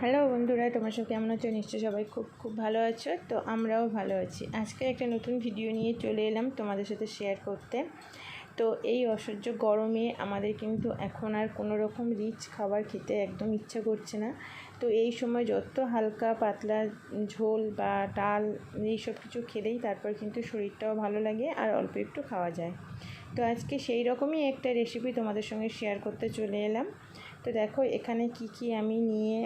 Hello বন্ধুরা, তোমার সব কেমন আছো? নিশ্চয়ই সবাই খুব খুব ভালো আছো। তো আমরাও ভালো আছি। আজকে একটা নতুন ভিডিও নিয়ে চলে এলাম তোমাদের সাথে শেয়ার করতে। তো এই অসহ্য গরমে আমাদের কিন্তু এখন আর কোনো রকম রিচ খাবার খেতে একদম ইচ্ছা করছে না। তো এই সময় যত হালকা পাতলা ঝোল বা ডাল এইসব কিছু খেলেই তারপর কিন্তু শরীরটাও ভালো লাগে আর অল্প একটু খাওয়া যায়। তো আজকে সেই রকমই একটা রেসিপি তোমাদের সঙ্গে শেয়ার করতে চলে এলাম। তো দেখো, এখানে কি কি আমি নিয়ে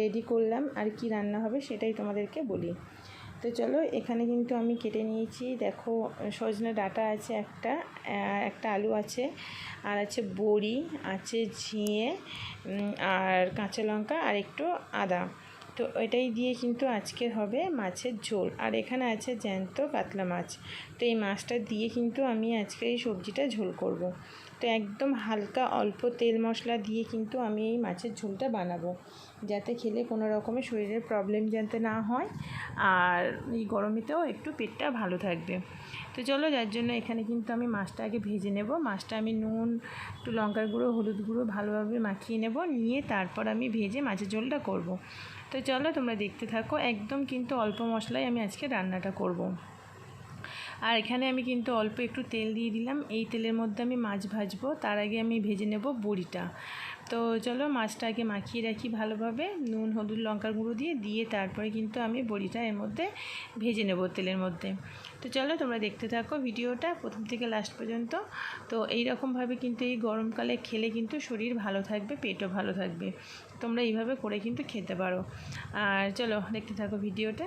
রেডি করলাম আর কি রান্না হবে সেটাই তোমাদেরকে বলি। তো চলো, এখানে কিন্তু আমি কেটে নিয়েছি। দেখো, সজনে ডাটা আছে একটা একটা আলু আছে, আর আছে বড়ি, আছে ঝিঙে আর কাঁচা লঙ্কা, আর একটু আদা। তো এটাই দিয়ে কিন্তু আজকে হবে মাছের ঝোল। আর এখানে আছে জ্যান্ত কাতলা মাছ। তো এই মাছটা দিয়ে কিন্তু আমি আজকে এই সবজিটা ঝোল করব। তো একদম হালকা অল্প তেল মশলা দিয়ে কিন্তু আমি এই মাছের ঝোলটা বানাবো। যাতে খেলে কোনো রকমের শরীরের প্রবলেম যাতে না হয়। আর এই গরমেতেও একটু পেটটা ভালো থাকবে। তো চলো, যার জন্য এখানে কিন্তু আমি মাছটা আগে ভেজে নেব। মাছটা আমি নুন, একটু লঙ্কার গুঁড়ো, হলুদ গুঁড়ো ভালোভাবে মাখিয়ে নেব। নিয়ে তারপর আমি ভেজে মাছের ঝোলটা করব। তো চলো তোমরা দেখতে থাকো। একদম কিন্তু অল্প মশলায় আমি আজকে রান্নাটা করব। আর এখানে আমি কিন্তু অল্প একটু তেল দিয়ে দিলাম। এই তেলের মধ্যে আমি মাছ ভাজবো। তার আগে আমি ভেজে নেব বড়িটা। তো চলো মাছটা আগে মাখিয়ে রাখি ভালোভাবে। নুন, হলুদ, লঙ্কার গুঁড়ো দিয়ে দিয়ে তারপরে কিন্তু আমি বড়িটা এর মধ্যে ভেজে নেব তেলের মধ্যে। তো চলো তোমরা দেখতে থাকো ভিডিওটা প্রথম থেকে লাস্ট পর্যন্ত। তো এই রকমভাবে কিন্তু এই গরমকালে খেলে কিন্তু শরীর ভালো থাকবে, পেটও ভালো থাকবে। তোমরা এইভাবে করে কিন্তু খেতে পারো। আর চলো দেখতে থাকো ভিডিওটা।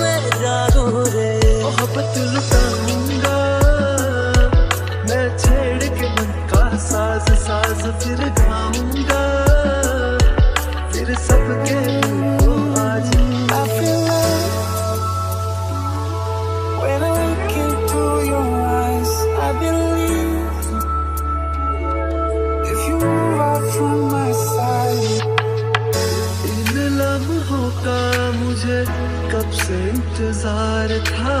में जागू मैं छेड़ के का साज साज फिर गाऊँगा। फिर सबके इंतज़ार था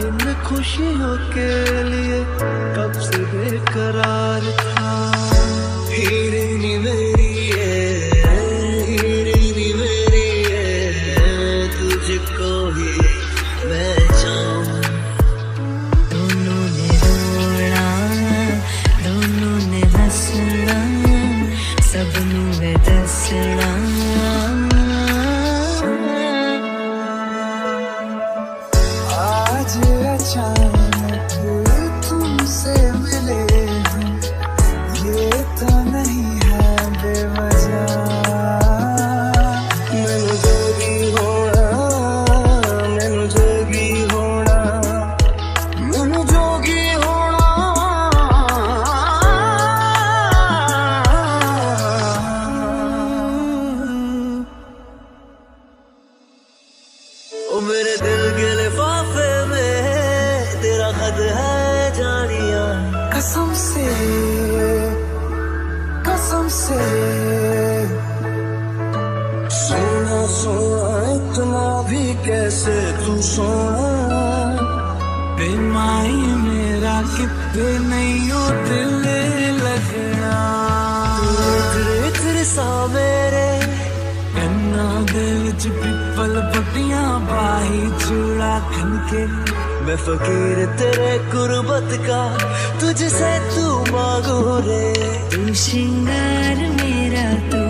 इन खुशियों के लिए कब से बेकरार था। जोगी होना ओ मेरे दिल के लिफाफे में तेरा खत है जानिया। कसम से कसम से। सोना सोना इतना भी कैसे तू सोना? बेमाई मेरा कितने नहीं हो दिल लगना खिर सा कन्ना च पिपल पटिया बाही चूड़ा खनके। मैं फकीर तेरे कुर्बत का तुझसे तू मांगू रे। तू श्रृंगार मेरा तू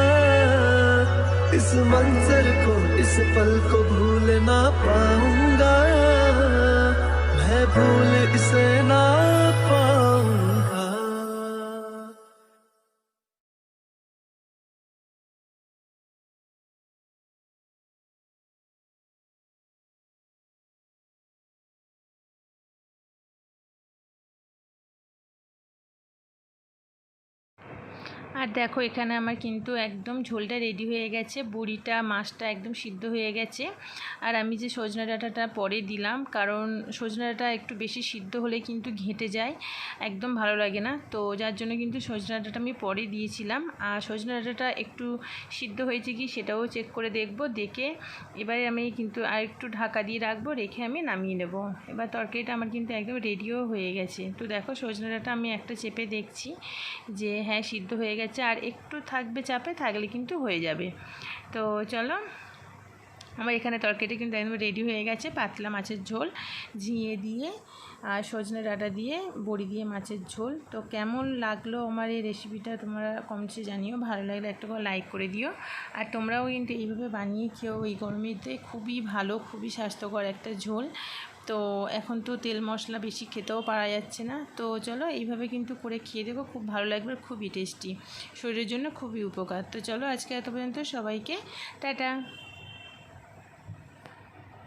को इस पल को भूल ना पाऊँगा। मैं भूल इसे ना पाऊँगा। আর দেখো, এখানে আমার কিন্তু একদম ঝোলটা রেডি হয়ে গেছে। বড়িটা, মাছটা একদম সিদ্ধ হয়ে গেছে। আর আমি যে সজনা ডাঁটাটা পরে দিলাম, কারণ সজনা ডাঁটা একটু বেশি সিদ্ধ হলে কিন্তু ঘেঁটে যায়, একদম ভালো লাগে না। তো যার জন্য কিন্তু সজনা ডাঁটাটা আমি পরে দিয়েছিলাম। আর সজনা ডাঁটাটা একটু সিদ্ধ হয়েছে কি সেটাও চেক করে দেখব, দেখে এবারে আমি কিন্তু আর একটু ঢাকা দিয়ে রাখব, রেখে আমি নামিয়ে নেব। এবার তরকারিটা আমার কিন্তু একদম রেডিও হয়ে গেছে। তো দেখো, সজনা ডাঁটা আমি একটা চেপে দেখছি যে হ্যাঁ সিদ্ধ হয়ে গেছে আর একটু থাকবে চাপে, থাকলে কিন্তু হয়ে যাবে। তো চলো, আমার এখানে তরকারিটা কিন্তু একদম রেডি হয়ে গেছে, পাতলা মাছের ঝোল, ঝিঙে দিয়ে আর সজনে ডাঁটা দিয়ে, বড়ি দিয়ে মাছের ঝোল। তো কেমন লাগল আমার এই রেসিপিটা তোমরা কমেন্টসে জানিও, ভালো লাগলে একটা করে লাইক করে দিও। আর তোমরাও কিন্তু এইভাবে বানিয়ে খেও, এই গরমেতে। খুবই ভালো, খুবই স্বাস্থ্যকর একটা ঝোল। তো এখন তো তেল মশলা বেশি খেতেও পারা যাচ্ছে না। তো চলো এইভাবে কিন্তু করে খেয়ে দেবো খুব ভালো লাগবে, খুবই টেস্টি শরীরের জন্য খুবই উপকার। তো চলো আজকে এত পর্যন্ত সবাইকে টাটা।